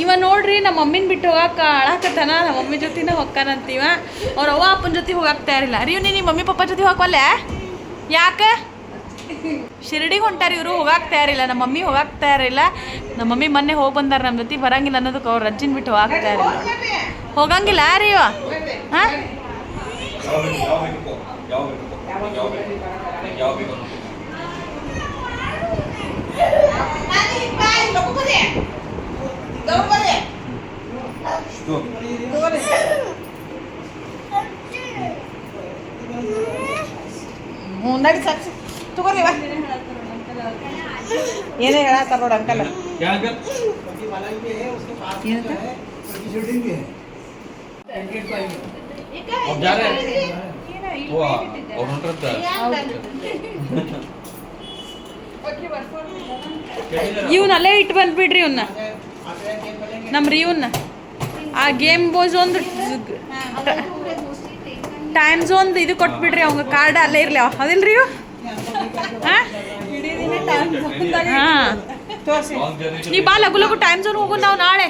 ಇವ ನೋಡ್ರಿ ನಮ್ಮ ಮಮ್ಮಿನ ಬಿಟ್ಟು ಹೋಗಾಕ ಅಳಾಕತ್ತಾನ, ನಮ್ಮ ಮಮ್ಮಿ ಜೊತೆನ ಹೊಕ್ಕಾನಂತೀವ. ಅವ್ರ ಅವ್ವ ಅಪ್ಪನ ಜೊತೆ ಹೋಗಕ್ಕೆ ತಯಾರಿಲ್ಲ. ರೀ ನಿಮ್ಮ ಮಮ್ಮಿ ಪಪ್ಪ ಜೊತೆ ಹೋಗವಲ್ಲೆ? ಯಾಕೆ? ಶಿರಡಿ ಹೊಂಟಾರ ಇವರು, ಹೋಗಾಕ್ ತಯಾರಿಲ್ಲ. ನಮ್ಮ ಮಮ್ಮಿ ಹೋಗಾಕ್ ತಯಾರಿಲ್ಲ. ನಮ್ಮ ಮಮ್ಮಿ ಮೊನ್ನೆ ಹೋಗಿ ಬಂದಾರ ನಮ್ಮ ಜೊತೆ, ಬರಂಗಿಲ್ಲ ಅನ್ನೋದಕ್ಕೆ ಅವ್ರ ಅಜ್ಜಿನ ಬಿಟ್ಟು ಹೋಗಾಕ್ ತಯಾರಿಲ್ಲ. ಹೋಗಂಗಿಲ್ಲ ರೀ ಇವ ಹಾಂ ಬೇಕು ಯಾವ ಬೇಕು ಯಾವ ಬೇಕು ಹ್ಞೂ ನಡಿ ಸಾಕ್ಷಿ ತಗೋರಿವ ಏನೇ ಹೇಳ ನೋಡ ಅಂಕಲ್. ಇವನ್ನ ಅಲ್ಲೇ ಇಟ್ಟು ಬಂದ್ಬಿಡ್ರಿ ಇವನ್ನ ನಮ್ಮ ರೀ ಇವನ್ನ ಆ ಗೇಮ್ ಬಾಯ್ಸ್ ಒಂದು ಟೈಮ್ ಝೋನ್ ಇದು ಕೊಟ್ಬಿಡ್ರಿ ಅವಂಗ ಕಾರ್ಡ್ ಅಲ್ಲೇ ಇರ್ಲಿ. ಅದಿಲ್ರಿ ನೀ ಬಾ ಲಗು ಲಗು ಟೈಮ್ ಝೋನ್ ಹೋಗು ನಾವು ನಾಳೆ.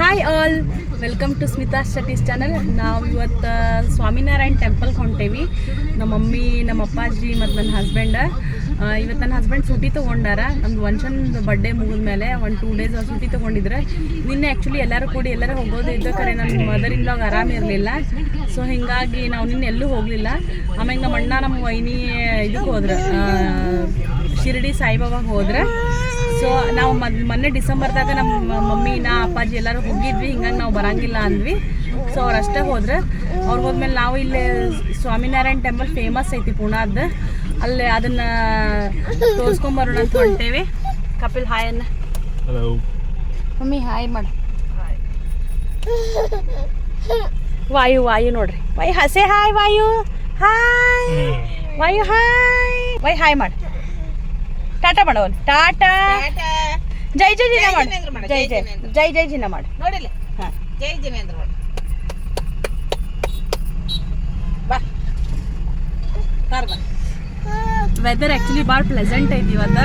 Hi all welcome to Smita Shetty's channel. ನಾವು ಇವತ್ತು ಸ್ವಾಮಿನಾರಾಯಣ್ ಟೆಂಪಲ್ಗೆ ಹೊಂಟೇವಿ. ನಮ್ಮ ಮಮ್ಮಿ, ನಮ್ಮ ಅಪ್ಪಾಜಿ ಮತ್ತು ನನ್ನ ಹಸ್ಬೆಂಡ. ಇವತ್ತು ನನ್ನ ಹಸ್ಬೆಂಡ್ ಸೂಟಿ ತೊಗೊಂಡಾರ. ನಮ್ದು ವಂಶಂದು ಬರ್ಡೇ ಮುಗಿದ್ಮೇಲೆ ಒಂದು ಟೂ ಡೇಸ್ ಸೂಟಿ ತೊಗೊಂಡಿದ್ರೆ. ನಿನ್ನೆ ಆ್ಯಕ್ಚುಲಿ ಎಲ್ಲರೂ ಕೂಡಿ ಎಲ್ಲರೂ ಹೋಗೋದು ಇದ್ದ ಕರೆ ನನ್ನ ಮದರ್ ಇನ್ಲಾಗ ಆರಾಮ ಇರಲಿಲ್ಲ. ಸೊ ಹೀಗಾಗಿ ನಾವು ನಿನ್ನೆ ಎಲ್ಲೂ ಹೋಗಲಿಲ್ಲ. ಆಮೇಲೆ ನಮ್ಮ ಅಣ್ಣ ನಮ್ಮ ವೈನಿ ಇದಕ್ಕೆ ಹೋದ್ರೆ. ಶಿರಡಿ ಸಾಯಿಬಾಬಾಗೆ ಹೋದ್ರೆ. ಸೊ ನಾವು ಮೊನ್ನೆ ಡಿಸೆಂಬರ್ದಾಗ ನಮ್ಮ ಮಮ್ಮಿ ನಾ ಅಪ್ಪಾಜಿ ಎಲ್ಲರೂ ಹೋಗಿದ್ವಿ ಹಿಂಗಾಗಿ ನಾವು ಬರಂಗಿಲ್ಲ ಅಂದ್ವಿ. ಸೊ ಅವ್ರು ಅಷ್ಟೇ ಹೋದ್ರೆ. ಅವ್ರು ಹೋದ್ಮೇಲೆ ನಾವು ಇಲ್ಲಿ ಸ್ವಾಮಿನಾರಾಯಣ ಟೆಂಪಲ್ ಫೇಮಸ್ ಐತಿ ಪುಣಾದ. ಅಲ್ಲಿ ಅದನ್ನ ತೋರಿಸ್ಕೊಂಬರೋಣ ಅಂತ ಹೊಂಟೇವಿ. ಕಪಿಲ್ ಹಾಯ್ ಅನ್ನ ಹಲೋ ಮಮ್ಮಿ ಹಾಯ್ ಮಾಡು. ವಾಯು ವಾಯು ನೋಡ್ರಿ. ವಾಯು ಹಸೆ hi Vayu. Hi Vayu hi Vayu hi ಮಾಡು. ಟಾಟಾ ಮಾಡವನ್ ಟಾಟಾ. ಜೈ ಜೈ ಜಿನ ಮಾಡು. ಜೈ ಜೈ ಜೈ ಜೈ. ಜಿನ ಮಾಡು. ನೋಡಿಲ್ಲ? ಹಾ. ಜೈ ಜಿನೇಂದ್ರ ಮಾಡು. ಬಾ. ವೆದರ್ ಆ್ಯಕ್ಚುಲಿ ಭಾಳ ಪ್ಲೆಸೆಂಟ್ ಐತಿ ಇವತ್ತು.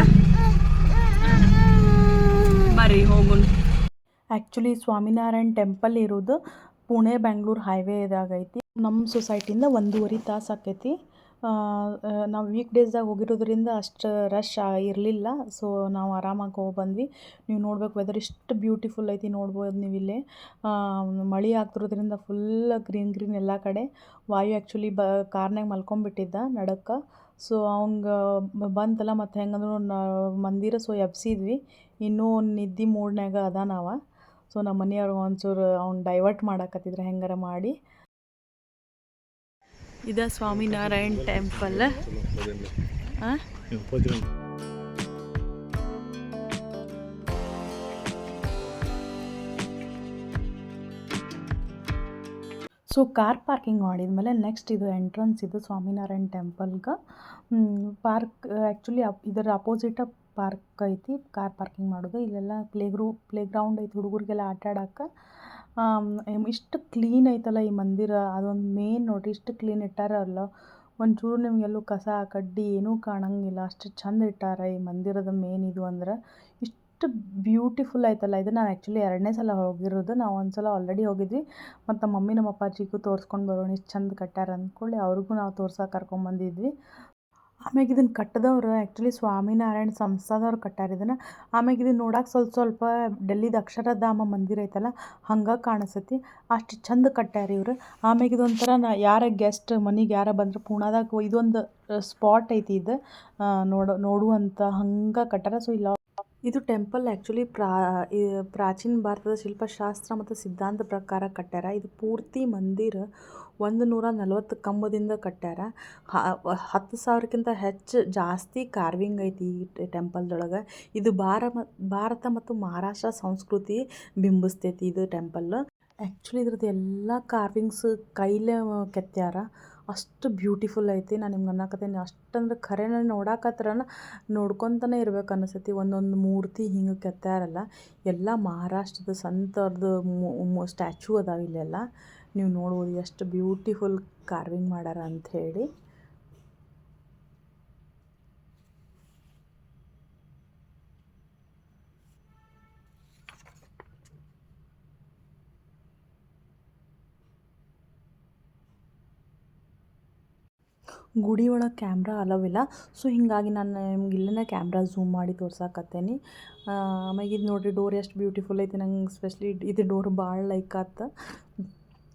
ಬರ್ರಿ ಹೋಗುನ್ ಆ್ಯಕ್ಚುಲಿ ಸ್ವಾಮಿನಾರಾಯಣ್ ಟೆಂಪಲ್ ಇರೋದು ಪುಣೆ ಬೆಂಗಳೂರು ಹೈವೇದಾಗೈತಿ ನಮ್ಮ ಸೊಸೈಟಿಯಿಂದ ಒಂದೂವರೆ ತಾಸು ಆಕೈತಿ. ನಾವು ವೀಕ್ ಡೇಸ್ದಾಗ ಹೋಗಿರೋದ್ರಿಂದ ಅಷ್ಟು ರಶ್ ಇರಲಿಲ್ಲ. ಸೊ ನಾವು ಆರಾಮಾಗಿ ಹೋಗಿ ಬಂದ್ವಿ. ನೀವು ನೋಡ್ಬೇಕು ವೆದರ್ ಇಷ್ಟು ಬ್ಯೂಟಿಫುಲ್ ಐತಿ ನೋಡ್ಬೋದು ನೀವು ಇಲ್ಲಿ. ಮಳೆ ಆಗ್ತಿರೋದ್ರಿಂದ ಫುಲ್ ಗ್ರೀನ್ ಗ್ರೀನ್ ಎಲ್ಲ ಕಡೆ. ವಾಯು ಆ್ಯಕ್ಚುಲಿ ಬ, ಕಾರ್ನಾಗ ಮಲ್ಕೊಂಬಿಟ್ಟಿದ್ದ ನಡಕ್ಕೆ. ಸೊ ಅವಂಗ ಬಂತಲ್ಲ ಮತ್ತು ಹೆಂಗಂದ್ರೂ ಮಂದಿರ ಸೊ ಎಬ್ಸಿದ್ವಿ. ಇನ್ನೂ ನಿದ್ದೆ ಮೂಡ್ನಾಗ ಅದ ನಾವು ಸೊ ನಮ್ಮ ಮನೆಯವ್ರು ಒಂಚೂರು ಅವ್ನು ಡೈವರ್ಟ್ ಮಾಡಾಕತ್ತಿದ್ರು ಹೆಂಗಾರ ಮಾಡಿ. ಇದ Swaminarayan temple so car parking ಮಾಡಿದ್ಮೇಲೆ ನೆಕ್ಸ್ಟ್ ಇದು ಎಂಟ್ರೆನ್ಸ್ ಇದು ಸ್ವಾಮಿನಾರಾಯಣ್ ಟೆಂಪಲ್ಗೆ ಪಾರ್ಕ್ ಆ್ಯಕ್ಚುಲಿ ಇದರ ಅಪೋಸಿಟ್ ಪಾರ್ಕ್ ಐತಿ. ಕಾರ್ ಪಾರ್ಕಿಂಗ್ ಮಾಡೋದು. ಇಲ್ಲೆಲ್ಲ ಪ್ಲೇ ಗ್ರೂ ಪ್ಲೇ ಗ್ರೌಂಡ್ ಐತಿ. ಹುಡುಗರಿಗೆಲ್ಲ ಆಟ ಆಡಕ್ಕೆ ಇಷ್ಟು ಕ್ಲೀನ್ ಐತಲ್ಲ ಈ ಮಂದಿರ. ಅದೊಂದು ಮೇನ್ ನೋಡಿರಿ, ಇಷ್ಟು ಕ್ಲೀನ್ ಇಟ್ಟಾರಲ್ಲ. ಒಂಚೂರು ನಿಮಗೆಲ್ಲೂ ಕಸ ಕಡ್ಡಿ ಏನೂ ಕಾಣಂಗಿಲ್ಲ. ಅಷ್ಟು ಚಂದ ಇಟ್ಟಾರ ಈ ಮಂದಿರದ ಮೇನ್ ಇದು ಅಂದ್ರೆ. ಇಷ್ಟು ಬ್ಯೂಟಿಫುಲ್ ಐತಲ್ಲ. ಇದು ನಾನು ಆ್ಯಕ್ಚುಲಿ ಎರಡನೇ ಸಲ ಹೋಗಿರೋದು. ನಾವು ಒಂದು ಸಲ ಆಲ್ರೆಡಿ ಹೋಗಿದ್ವಿ. ಮತ್ತು ಮಮ್ಮಿ ನಮ್ಮ ಅಪ್ಪಾಜಿಗೂ ತೋರಿಸ್ಕೊಂಡು ಬರೋಣ, ಇಷ್ಟು ಚಂದ ಕಟ್ಟಾರ ಅಂದ್ಕೊಳ್ಳಿ. ಅವ್ರಿಗೂ ನಾವು ತೋರ್ಸಕ್ಕೆ ಕರ್ಕೊಂಬಂದಿದ್ವಿ ಆಮ್ಯಾಗ ಇದನ್ನು ಕಟ್ಟಿದವ್ರು ಆ್ಯಕ್ಚುಲಿ ಸ್ವಾಮಿನಾರಾಯಣ ಸಂಸ್ಥಾದವ್ರು ಕಟ್ಟಾರ. ಇದನ್ನು ಆಮ್ಯಾಗ ಇದನ್ನು ನೋಡಕ್ಕೆ ಸ್ವಲ್ಪ ಸ್ವಲ್ಪ ಡೆಲ್ಲಿದ ಅಕ್ಷರಧಾಮ ಮಂದಿರ ಐತಲ್ಲ, ಹಂಗೆ ಕಾಣಿಸ್ತೈತಿ ಅಷ್ಟು ಚಂದ ಕಟ್ಟಾರ ಇವರು. ಆಮ್ಯಾಗ ಇದೊಂಥರ ನಾ, ಯಾರ ಗೆಸ್ಟ್ ಮನೆಗೆ ಯಾರ ಬಂದ್ರೆ ಪೂಣಾದಾಗ ಇದೊಂದು ಸ್ಪಾಟ್ ಐತಿ ಇದು. ನೋಡೋ ನೋಡುವಂಥ ಹಂಗೆ ಕಟ್ಟಾರ. ಸೊ ಇಲ್ಲ, ಇದು ಟೆಂಪಲ್ ಆ್ಯಕ್ಚುಲಿ ಪ್ರಾ ಪ್ರಾಚೀನ ಭಾರತದ ಶಿಲ್ಪಶಾಸ್ತ್ರ ಮತ್ತು ಸಿದ್ಧಾಂತ ಪ್ರಕಾರ ಕಟ್ಟಾರ. ಇದು ಪೂರ್ತಿ ಮಂದಿರ ಒಂದು ನೂರ ನಲ್ವತ್ತು ಕಂಬದಿಂದ ಕಟ್ಟ್ಯಾರ. ಹತ್ತು ಸಾವಿರಕ್ಕಿಂತ ಹೆಚ್ಚು ಜಾಸ್ತಿ ಕಾರ್ವಿಂಗ್ ಐತಿ ಈ ಟೆಂಪಲ್ದೊಳಗೆ ಇದು ಭಾರ ಭಾರತ ಮತ್ತು ಮಹಾರಾಷ್ಟ್ರ ಸಂಸ್ಕೃತಿ ಬಿಂಬಿಸ್ತೈತಿ ಇದು ಟೆಂಪಲ್ ಆ್ಯಕ್ಚುಲಿ ಇದ್ರದ್ದು ಎಲ್ಲ ಕಾರ್ವಿಂಗ್ಸ್ ಕೈಲೇ ಕೆತ್ತ್ಯಾರ ಅಷ್ಟು ಬ್ಯೂಟಿಫುಲ್ ಐತಿ. ನಾನು ನಿಮ್ಗೆ ಅನ್ನಕತ್ತೀನಿ. ಅಷ್ಟಂದ್ರೆ ಖರೇನ ನೋಡಾಕತ್ರ ನೋಡ್ಕೊತಾನೆ ಇರ್ಬೇಕು ಅನಿಸ್ತೈತಿ ಒಂದೊಂದು ಮೂರ್ತಿ ಹಿಂಗೆ ಕೆತ್ತಾರಲ್ಲ ಎಲ್ಲ ಮಹಾರಾಷ್ಟ್ರದ ಸಂತವ್ರದ್ದು ಸ್ಟ್ಯಾಚು ಅದಾವ ಇಲ್ಲೆಲ್ಲ. ನೀವು ನೋಡ್ಬೋದು ಎಷ್ಟು ಬ್ಯೂಟಿಫುಲ್ ಕಾರ್ವಿಂಗ್ ಮಾಡ್ಯಾರ ಅಂತ ಹೇಳಿ. ಗುಡಿ ಒಳಗೆ ಕ್ಯಾಮ್ರಾ ಅಲವ್ ಇಲ್ಲ. ಸೊ ಹೀಗಾಗಿ ನಾನು ನಿಮ್ಗೆ ಇಲ್ಲೇ ಕ್ಯಾಮ್ರಾ ಝೂಮ್ ಮಾಡಿ ತೋರ್ಸಾಕತ್ತೇನೆ. ಆಮ್ಯಾಗ ಇದು ನೋಡಿರಿ ಡೋರ್ ಎಷ್ಟು ಬ್ಯೂಟಿಫುಲ್ ಐತಿ ನಂಗೆ ಸ್ಪೆಷಲಿ ಇದು ಡೋರ್ ಭಾಳ ಲೈಕ್ ಆತ.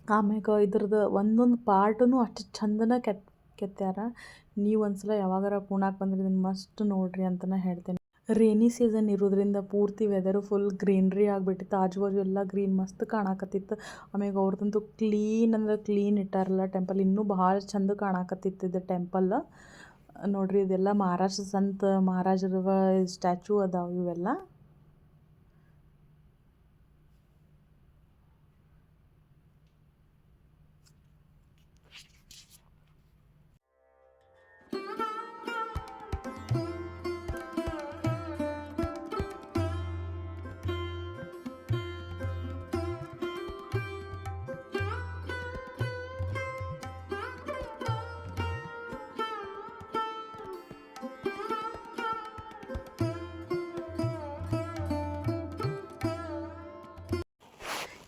ಆಮ್ಯಾಗ ಇದ್ರದ್ದು ಒಂದೊಂದು ಪಾರ್ಟೂ ಅಷ್ಟು ಚಂದನ ಕೆತ್ ಕೆತ್ತ್ಯಾರ ನೀವು ಒಂದ್ಸಲ ಯಾವಾಗಾರ ಪೂನಾಕ್ ಬಂದ್ರೆ ಇದನ್ನು ಮಸ್ತ್ ನೋಡ್ರಿ ಅಂತಲೇ ಹೇಳ್ತೇನೆ. ರೇನಿ ಸೀಸನ್ ಇರೋದ್ರಿಂದ ಪೂರ್ತಿ ವೆದರು ಫುಲ್ ಗ್ರೀನ್ರಿ ಆಗಿಬಿಟ್ಟಿತ್ತು. ಆಜು ಬಾಜು ಎಲ್ಲ ಗ್ರೀನ್ ಮಸ್ತ್ ಕಾಣಕತ್ತಿತ್ತು. ಆಮ್ಯಾಗ ಅವ್ರದ್ದಂತೂ ಕ್ಲೀನ್ ಅಂದ್ರೆ ಕ್ಲೀನ್ ಇಟ್ಟಾರಲ್ಲ ಟೆಂಪಲ್ ಇನ್ನೂ ಭಾಳ ಚಂದ ಕಾಣಕತ್ತಿತ್ತು ಇದು ಟೆಂಪಲ್ ನೋಡ್ರಿ ಇದೆಲ್ಲ ಮಹಾರಾಷ್ಟ್ರ ಸಂತ ಮಹಾರಾಜರ ಸ್ಟ್ಯಾಚು ಅದಾವ ಇವೆಲ್ಲ.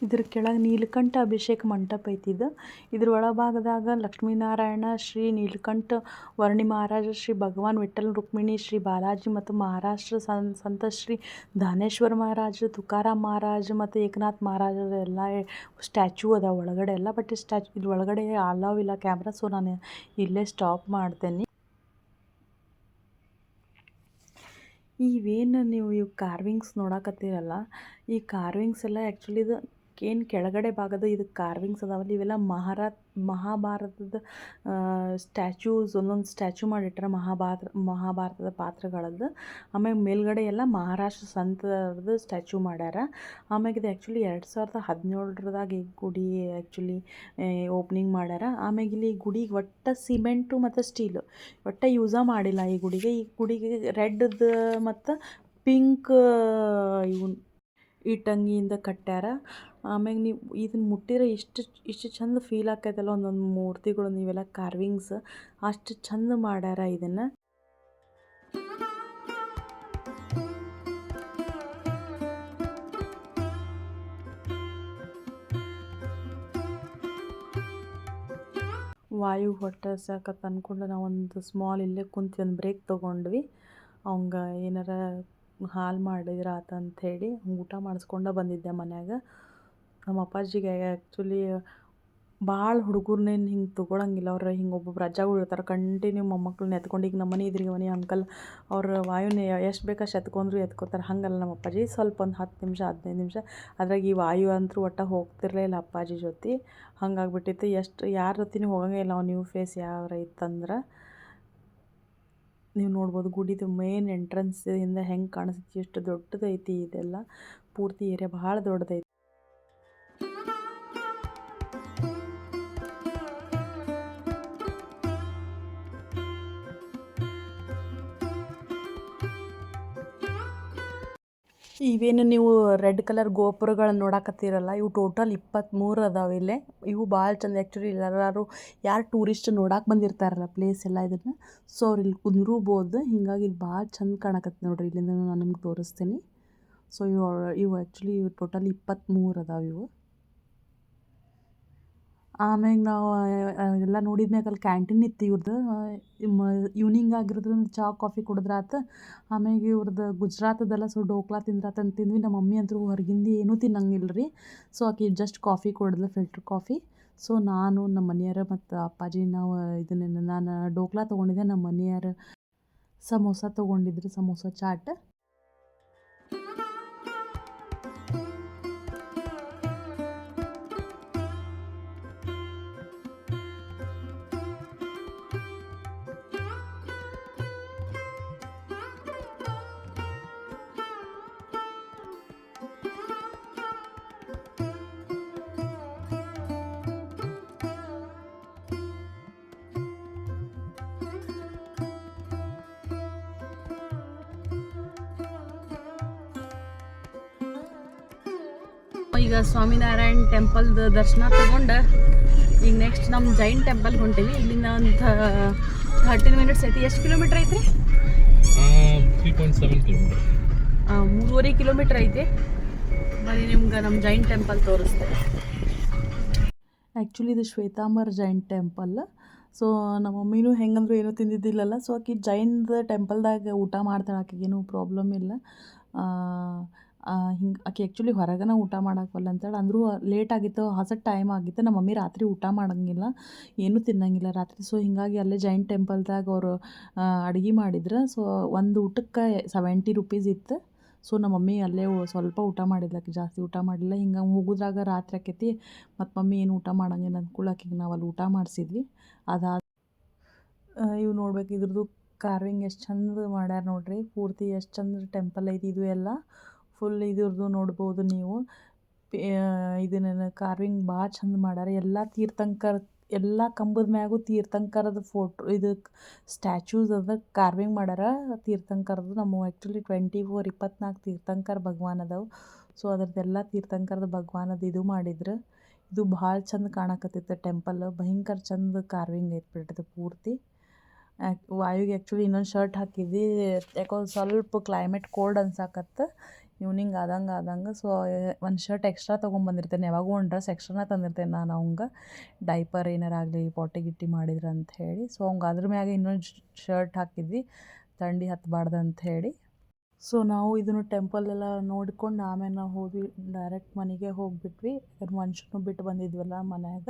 ಇದ್ರ ಕೆಳಗೆ ನೀಲಕಂಠ ಅಭಿಷೇಕ ಮಂಟಪ ಐತಿ ಇದು. ಇದ್ರ ಒಳಭಾಗದಾಗ ಲಕ್ಷ್ಮೀನಾರಾಯಣ, ಶ್ರೀ ನೀಲಕಂಠ, ವರ್ಣಿ ಮಹಾರಾಜ, ಶ್ರೀ ಭಗವಾನ್ ವಿಠ್ಠಲ್ ರುಕ್ಮಿಣಿ, ಶ್ರೀ ಬಾಲಾಜಿ ಮತ್ತು ಮಹಾರಾಷ್ಟ್ರ ಸಂತ ಶ್ರೀ ದಾನೇಶ್ವರ ಮಹಾರಾಜ, ತುಕಾರಾಮ್ ಮಹಾರಾಜ ಮತ್ತು ಏಕನಾಥ್ ಮಹಾರಾಜರ ಎಲ್ಲ ಸ್ಟ್ಯಾಚು ಅದ ಒಳಗಡೆ ಎಲ್ಲ. ಬಟ್ ಸ್ಟ್ಯಾಚು ಇದು ಒಳಗಡೆ ಅಲಾವ್ ಇಲ್ಲ ಕ್ಯಾಮ್ರಾ, ಸೊ ನಾನು ಇಲ್ಲೇ ಸ್ಟಾಪ್ ಮಾಡ್ತೇನೆ. ಇವೇನು ನೀವು ಇವು ಕಾರ್ವಿಂಗ್ಸ್ ನೋಡಕತ್ತೀರಲ್ಲ, ಈ ಕಾರ್ವಿಂಗ್ಸ್ ಎಲ್ಲ ಆ್ಯಕ್ಚುಲಿ ಇದು ಏನು ಕೆಳಗಡೆ ಭಾಗದ ಇದು ಕಾರ್ವಿಂಗ್ಸ್ ಅದಾವಲ್ಲ, ಇವೆಲ್ಲ ಮಹಾರಾತ್, ಮಹಾಭಾರತದ ಸ್ಟ್ಯಾಚ್ಯೂಸ್ ಒಂದೊಂದು ಸ್ಟ್ಯಾಚು ಮಾಡಿಟ್ಟಾರೆ ಮಹಾಭಾರತ, ಮಹಾಭಾರತದ ಪಾತ್ರಗಳದ್ದು. ಆಮೇಲೆ ಮೇಲ್ಗಡೆ ಎಲ್ಲ ಮಹಾರಾಷ್ಟ್ರ ಸಂತರದ್ದು ಸ್ಟ್ಯಾಚು ಮಾಡ್ಯಾರ. ಆಮ್ಯಾಗ ಇದು ಆ್ಯಕ್ಚುಲಿ ಎರಡು ಸಾವಿರದ ಹದಿನೇಳರದಾಗ ಈ ಗುಡಿ ಆ್ಯಕ್ಚುಲಿ ಓಪನಿಂಗ್ ಮಾಡ್ಯಾರ. ಆಮ್ಯಾಗ ಇಲ್ಲಿ ಗುಡಿಗೆ ಒಟ್ಟು ಸಿಮೆಂಟು ಮತ್ತು ಸ್ಟೀಲು ಒಟ್ಟು ಯೂಸ ಮಾಡಿಲ್ಲ ಈ ಗುಡಿಗೆ. ಈ ಗುಡಿಗೆ ರೆಡ್ದು ಮತ್ತು ಪಿಂಕ್ ಇವನ್ ಇಟ್ಟಂಗಿಯಿಂದ ಕಟ್ಟ್ಯಾರ. ಆಮ್ಯಾಗ ನೀವು ಇದನ್ನ ಮುಟ್ಟಿದ್ರೆ ಇಷ್ಟು ಇಷ್ಟು ಚಂದ ಫೀಲ್ ಆಕೈತಲ್ಲ ಒಂದೊಂದು ಮೂರ್ತಿಗಳು, ನೀವೆಲ್ಲ ಕಾರ್ವಿಂಗ್ಸ್ ಅಷ್ಟು ಚಂದ ಮಾಡ್ಯಾರ ಇದನ್ನು. ವಾಯು ಹೊಟ್ಟೆ ಸಾಕತ್ ಅಂದ್ಕೊಂಡು ನಾವೊಂದು ಸ್ಮಾಲ್ ಇಲ್ಲೇ ಕುಂತು ಒಂದು ಬ್ರೇಕ್ ತೊಗೊಂಡ್ವಿ. ಅವಂಗ ಏನಾರ ಹಾಲು ಮಾಡಿದ್ರೆ ಆತಂಥೇಳಿ ಊಟ ಮಾಡಿಸ್ಕೊಂಡ ಬಂದಿದ್ದೆ ಮನ್ಯಾಗ. ನಮ್ಮ ಅಪ್ಪಾಜಿಗೆ ಆ್ಯಕ್ಚುಲಿ ಭಾಳ ಹುಡುಗರ್ನೇನು ಹಿಂಗೆ ತೊಗೊಳಂಗಿಲ್ಲ ಅವ್ರು ಹಿಂಗೆ ಒಬ್ಬೊಬ್ರು ರಜಾಗಳು ಇರ್ತಾರೆ. ಕಂಟಿನ್ಯೂ ಮೊಮ್ಮಕ್ಳನ್ನ ಎತ್ಕೊಂಡು ಈಗ ನಮ್ಮ ಮನೆ ಇದ್ರಿಗೆ ಮನೆ ಅಂಕಲ್ ಅವ್ರ ವಾಯುನ ಎಷ್ಟು ಬೇಕಷ್ಟು ಎತ್ಕೊಂಡ್ರು ಎತ್ಕೋತಾರೆ. ಹಾಗಲ್ಲ ನಮ್ಮ ಅಪ್ಪಾಜಿ ಸ್ವಲ್ಪ ಒಂದು ಹತ್ತು ನಿಮಿಷ, ಹದಿನೈದು ನಿಮಿಷ ಅದ್ರಾಗ ಈ ವಾಯು ಅಂತೂ ಒಟ್ಟು ಹೋಗ್ತಿರಲಿಲ್ಲ ಅಪ್ಪಾಜಿ ಜೊತೆ. ಹಂಗಾಗ್ಬಿಟ್ಟಿತ್ತು. ಎಷ್ಟು ಯಾರ ಜೊತೆನೂ ಹೋಗಂಗೇ ಇಲ್ಲ. ಅವ್ನು ನ್ಯೂ ಫೇಸ್ ಯಾರ ಇತ್ತಂದ್ರೆ ನೀವು ನೋಡ್ಬೋದು ಗುಡಿದು ಮೇನ್ ಎಂಟ್ರೆನ್ಸ್ ಇಂದ ಹೆಂಗೆ ಕಾಣಿಸುತ್ತೆ, ಎಷ್ಟು ದೊಡ್ಡದೈತಿ ಇದೆಲ್ಲ. ಪೂರ್ತಿ ಏರಿಯಾ ಬಹಳ ದೊಡ್ಡದೈತಿ. ಇವೇನು ನೀವು ರೆಡ್ ಕಲರ್ ಗೋಪುರಗಳನ್ನ ನೋಡಾಕತ್ತೀರಲ್ಲ, ಇವು ಟೋಟಲ್ ಇಪ್ಪತ್ತ್ಮೂರು ಅದಾವೆ ಇಲ್ಲೇ. ಇವು ಭಾಳ ಚಂದ ಆ್ಯಕ್ಚುಲಿ ಎಲ್ಲರೂ, ಯಾರು ಟೂರಿಸ್ಟ್ ನೋಡಕ್ಕೆ ಬಂದಿರ್ತಾರಲ್ಲ ಪ್ಲೇಸ್ ಎಲ್ಲ ಇದನ್ನು ಸೊ ಅವ್ರು ಇಲ್ಲಿ ಕುಂದ್ರಬೋದು. ಹೀಗಾಗಿ ಇಲ್ಲಿ ಭಾಳ ಚಂದ ಕಾಣಕತ್ತೆ ನೋಡ್ರಿ ಇಲ್ಲಿಂದ ನಾನು ನಿಮ್ಗೆ ತೋರಿಸ್ತೀನಿ. ಸೊ ಇವು ಇವು ಆ್ಯಕ್ಚುಲಿ ಇವು ಟೋಟಲ್ ಇಪ್ಪತ್ತ್ಮೂರು ಅದಾವೆ ಇವು. ಆಮ್ಯಾಗ ನಾವು ಎಲ್ಲ ನೋಡಿದ್ಮ್ಯಾಗ ಅಲ್ಲಿ ಕ್ಯಾಂಟೀನ್ ಇತ್ತು ಇವ್ರದ್ದು ಈವ್ನಿಂಗ್ ಆಗಿರೋದ್ರಿಂದ ಚಹಾ ಕಾಫಿ ಕುಡಿದ್ರಾತು. ಆಮ್ಯಾಗ ಇವ್ರದ್ದು ಗುಜರಾತದೆಲ್ಲ ಸೊ ಡೋಕ್ಲಾ ತಿಂದ್ರಾತು ಅಂತ ತಿಂದ್ವಿ. ನಮ್ಮ ಮಮ್ಮಿ ಅಂತೂ ಹೊರಗಿಂದ ಏನೂ ತಿನ್ನಂಗಿಲ್ಲ ರೀ ಸೊ ಆಕೆ ಜಸ್ಟ್ ಕಾಫಿ ಕುಡಿದ್ಲು ಫಿಲ್ಟ್ರ್ ಕಾಫಿ ಸೊ ನಾನು ನಮ್ಮ ಮನೆಯವ್ರ ಮತ್ತು ಅಪ್ಪಾಜಿ ನಾವು ಇದನ್ನ ನಾನು ಡೋಕ್ಲಾ ತೊಗೊಂಡಿದ್ದೆ. ನಮ್ಮ ಮನೆಯವ್ರು ಸಮೋಸ ತೊಗೊಂಡಿದ್ರು, ಸಮೋಸ ಚಾಟ್. ಈಗ ಸ್ವಾಮಿನಾರಾಯಣ್ ಟೆಂಪಲ್ದು ದರ್ಶನ ತಗೊಂಡು ಈಗ ನೆಕ್ಸ್ಟ್ ನಮ್ಮ ಜೈನ್ ಟೆಂಪಲ್ಗೆ ಹೊಂಟೀವಿ. ಇಲ್ಲಿಂದ ಒಂದು ಥರ್ಟೀನ್ ಮಿನಿಟ್ಸ್ ಐತಿ. ಎಷ್ಟು ಕಿಲೋಮೀಟ್ರ್ ಐತ್ರಿ? ತ್ರೀ ಪಾಯಿಂಟ್ ಸೆವೆನ್ ಕಿಲೋಮೀಟರ್ ಮೂರುವರೆ ಕಿಲೋಮೀಟ್ರ್ ಐತಿ. ಬರೀ ನಿಮ್ಗೆ ನಮ್ಮ ಜೈನ್ ಟೆಂಪಲ್ ತೋರಿಸ್ತೇವೆ ಆ್ಯಕ್ಚುಲಿ ಇದು ಶ್ವೇತಾಂಬರ್ ಜೈನ್ ಟೆಂಪಲ್. ಸೊ ನಮ್ಮ ಮಮ್ಮಿನೂ ಹೆಂಗಂದ್ರೂ ಏನೂ ತಿಂದಿದ್ದಿಲ್ಲಲ್ಲ. ಸೊ ಆಕೆ ಜೈನ್ದ ಟೆಂಪಲ್ದಾಗ ಊಟ ಮಾಡ್ತಾಳೆ. ಆಕೆಗೇನು ಪ್ರಾಬ್ಲಮ್ ಇಲ್ಲ. ಹಿಂಗೆ ಆಕೆ ಆ್ಯಕ್ಚುಲಿ ಹೊರಗನ ಊಟ ಮಾಡೋಕ್ಕಲ್ಲ ಅಂತೇಳಿ ಅಂದರೂ ಲೇಟ್ ಆಗಿತ್ತು ಹಸಟ್ ಟೈಮ್ ಆಗಿತ್ತು. ನಮ್ಮ ಮಮ್ಮಿ ರಾತ್ರಿ ಊಟ ಮಾಡಂಗಿಲ್ಲ, ಏನೂ ತಿನ್ನಂಗಿಲ್ಲ ರಾತ್ರಿ. ಸೊ ಹೀಗಾಗಿ ಅಲ್ಲೇ ಜೈನ್ ಟೆಂಪಲ್ದಾಗ ಅವರು ಅಡುಗೆ ಮಾಡಿದ್ರು. ಸೊ ಒಂದು ಊಟಕ್ಕೆ ಸೆವೆಂಟಿ ರುಪೀಸ್ ಇತ್ತು. ಸೊ ನಮ್ಮ ಮಮ್ಮಿ ಅಲ್ಲೇ ಸ್ವಲ್ಪ ಊಟ ಮಾಡಿಲ್ಲ ಆಕೆ. ಜಾಸ್ತಿ ಊಟ ಮಾಡಿಲ್ಲ ಹಿಂಗೆ ಹೋಗೋದ್ರಾಗ ರಾತ್ರಿ ಆಕೈತಿ, ಮತ್ತು ಮಮ್ಮಿ ಏನು ಊಟ ಮಾಡಂಗಿಲ್ಲ ಅಂದ್ಕೊಳಕ್ಕೆ ಈಗ ನಾವು ಅಲ್ಲಿ ಊಟ ಮಾಡಿಸಿದ್ವಿ. ಅದಾದ ಇವು ನೋಡ್ಬೇಕು ಇದ್ರದ್ದು ಕಾರ್ವಿಂಗ್ ಎಷ್ಟು ಚಂದ ಮಾಡ್ಯಾರ ನೋಡ್ರಿ. ಪೂರ್ತಿ ಎಷ್ಟು ಚಂದ ಟೆಂಪಲ್ ಐತಿ ಇದು ಎಲ್ಲ. ಫುಲ್ ಇದ್ರದ್ದು ನೋಡ್ಬೋದು ನೀವು. ಇದನ್ನ ಕಾರ್ವಿಂಗ್ ಭಾಳ ಚಂದ ಮಾಡ್ಯಾರ. ಎಲ್ಲ ತೀರ್ಥಂಕರ್, ಎಲ್ಲ ಕಂಬದ ಮ್ಯಾಗೂ ತೀರ್ಥಂಕರದ ಫೋಟೋ ಇದು ಸ್ಟ್ಯಾಚ್ಯೂಸ್ ಅದ ಕಾರ್ವಿಂಗ್ ಮಾಡ್ಯಾರ. ತೀರ್ಥಂಕರದು ನಮ್ಮ ಆ್ಯಕ್ಚುಲಿ ಟ್ವೆಂಟಿ ಫೋರ್ ಇಪ್ಪತ್ನಾಲ್ಕು ತೀರ್ಥಂಕರ್ ಭಗವಾನ್ ಅದಾವೆ. ಸೊ ಅದ್ರದ್ದೆಲ್ಲ ತೀರ್ಥಂಕರದ ಭಗವಾನದು ಇದು ಮಾಡಿದ್ರು, ಇದು ಭಾಳ ಚಂದ ಕಾಣಕತ್ತಿತ್ತು ಟೆಂಪಲ್ ಭಯಂಕರ ಚಂದ ಕಾರ್ವಿಂಗ್ ಐತೆ ಬಿಟ್ಟಿದೆ ಪೂರ್ತಿ. ವಾಯುಗೆ ಆ್ಯಕ್ಚುಲಿ ಇನ್ನೊಂದು ಶರ್ಟ್ ಹಾಕಿದ್ವಿ. ಯಾಕೋ ಸ್ವಲ್ಪ ಕ್ಲೈಮೇಟ್ ಕೋಲ್ಡ್ ಅನ್ಸಾಕತ್ತು. ಈವ್ನಿಂಗ್ ಆದಂಗೆ ಆದಂಗೆ. ಸೊ ಒಂದು ಶರ್ಟ್ ಎಕ್ಸ್ಟ್ರಾ ತೊಗೊಂಬಂದಿರ್ತೇನೆ ಯಾವಾಗೂ ಒಂದು ಡ್ರೆಸ್ ಎಕ್ಸ್ಟ್ರಾನ ತಂದಿರ್ತೇನೆ ನಾನು ಅವಂಗೆ. ಡೈಪರ್ ಏನಾರು ಆಗಲಿ, ಪೊಟ್ಟಿ ಗಿಟ್ಟಿ ಮಾಡಿದ್ರೆ ಅಂತ ಹೇಳಿ. ಸೊ ಅವಂಗೆ ಅದ್ರ ಮ್ಯಾಗೆ ಇನ್ನೊಂದು ಶರ್ಟ್ ಹಾಕಿದ್ವಿ. ಥಂಡಿ ಹತ್ತಬಾರ್ದು ಅಂತ ಹೇಳಿ. ಸೊ ನಾವು ಇದನ್ನು ಟೆಂಪಲ್ ಎಲ್ಲ ನೋಡ್ಕೊಂಡು ಆಮೇಲೆ ನಾವು ಹೋದ್ವಿ. ಡೈರೆಕ್ಟ್ ಮನೆಗೆ ಹೋಗಿಬಿಟ್ವಿ. ಯಾಕಂದ್ರೆ ಮನುಷ್ಯನೂ ಬಿಟ್ಟು ಬಂದಿದ್ವಲ್ಲ ಮನ್ಯಾಗ.